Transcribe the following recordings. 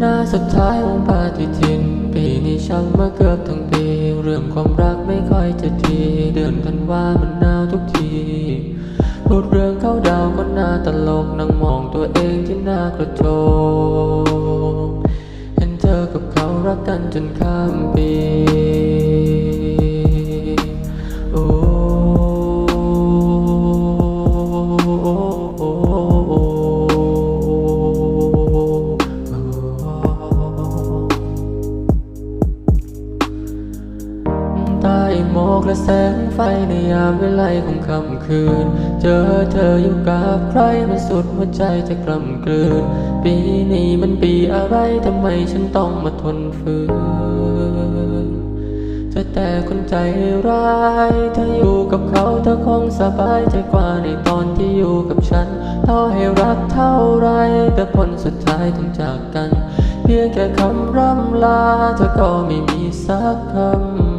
หน้าสุดท้ายของปฏิทิน ปีนี้ช่างมาเกือบทั้งปี เรื่องความรักไม่ค่อยจะดี เดือนธันวามันหนาวทุกที พูดเรื่องเข้าดาวก็น่าตลกนั่งมองตัวเองที่หน้ากระจกเห็นเธอกับเขารักกันจนข้า แสงไฟในยามเวลาของค่ำคืน เจอเธออยู่กับใครมันสุดหัวใจจะกล่ำกลืน ปีนี้มันปีอะไรทำไมฉันต้องมาทนฝืนเธอแต่คนใจร้ายเธออยู่กับเขาเธอคงสบายใจกว่าในตอนที่อยู่กับฉันต่อให้รักเท่าไรแต่ผลสุดท้ายต้องจากกัน เพียงแค่คำร่ำลาเธอก็ไม่มีสักคำ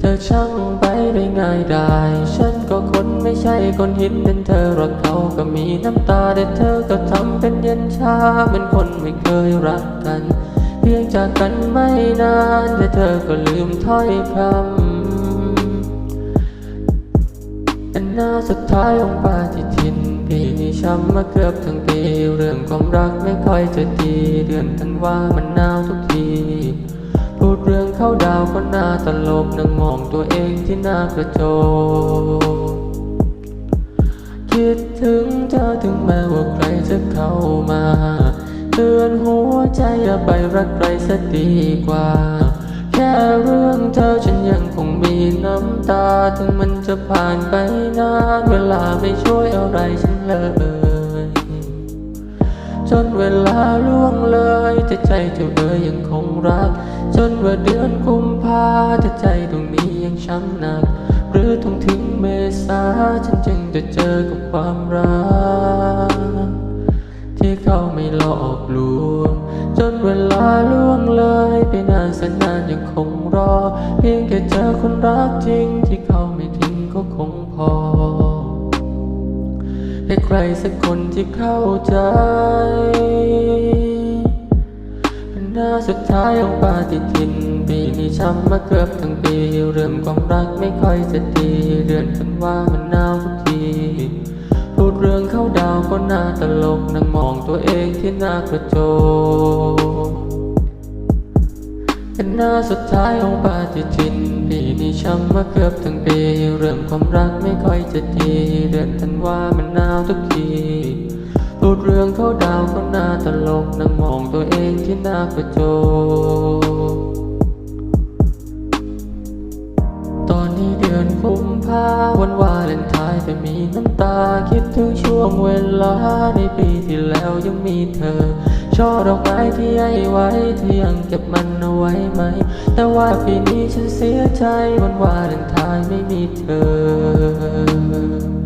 เธอช่างไปได้ง่ายได้ฉันก็คนไม่ใช่คนหินเป็นเธอรักเขาก็มีน้ำตาแต่เธอก็ทำเป็นเย็นชาเหมือนคนไม่เคยรักกัน เพียงจากกันไม่นานแต่เธอก็ลืมถ้อยคำอันหน้าสุดท้ายของปาฏิทินปีนี้ช้ำมาเกือบทั้งปีเรื่องความรักไม่ค่อยจะดีเดือนธันวามันหนาวทุกที เข้าดาวก็น่าตลกนั่งมองตัวเองที่หน้ากระจกคิดถึงเธอถึงแม้ว่าใครจะเข้ามาเตือนหัวใจอย่าไปรักใครสักดีกว่า แค่เรื่องเธอฉันยังคงมีน้ำตา ถึงมันจะผ่านไปนานเวลาไม่ช่วยอะไรฉันเลยจนเวลาล่วงเลยแต่ใจเจ้าเอ๋ยยังคงรัก จนว่าเดือนกุมภาแต่ใจตรงนี้ยังช้ำหนัก หรือต้องถึงเมษาฉันจึงจะเจอกับความรัก ที่เขาไม่หลอกลวง จนเวลาล่วงเลยไปนานแสนนานยังคงรอ เพียงแค่เจอคนรักจริงที่เขาไม่ทิ้งก็คงพอให้ใครสักคนที่เข้าใจ น้าสุดท้ายของปาฏิทิน ปีนี้ช้ำมาเกือบทั้งปี เรื่องความรักไม่ค่อยจะดีเดือนธันว่ามันหนาวทุกที พูดเรื่องเข้าดาวก็น่าตลกนั่งมองตัวเองที่หน้ากระจกเป็นหน้าสุดท้ายของปาฏิทิน ปีนี้ช้ำมาเกือบทั้งปี เรื่องความรักไม่ค่อยจะดีเดือนธันว่ามันหนาวทุกที ดเรื่องเขาดาวก็น่าตลกนั่งมองตัวเองที่หน้ากระจกตอนนี้เดือนกุมภาวันวาเลนไทน์แต่มีน้ำตาคิดถึงช่วงเวลาในปีที่แล้วยังมีเธอช่อดอกไม้ที่ให้ไว้เธอยังเก็บมันเอาไว้ไหม แต่ว่าปีนี้ฉันเสียใจวันวาเลนไทน์ไม่มีเธอ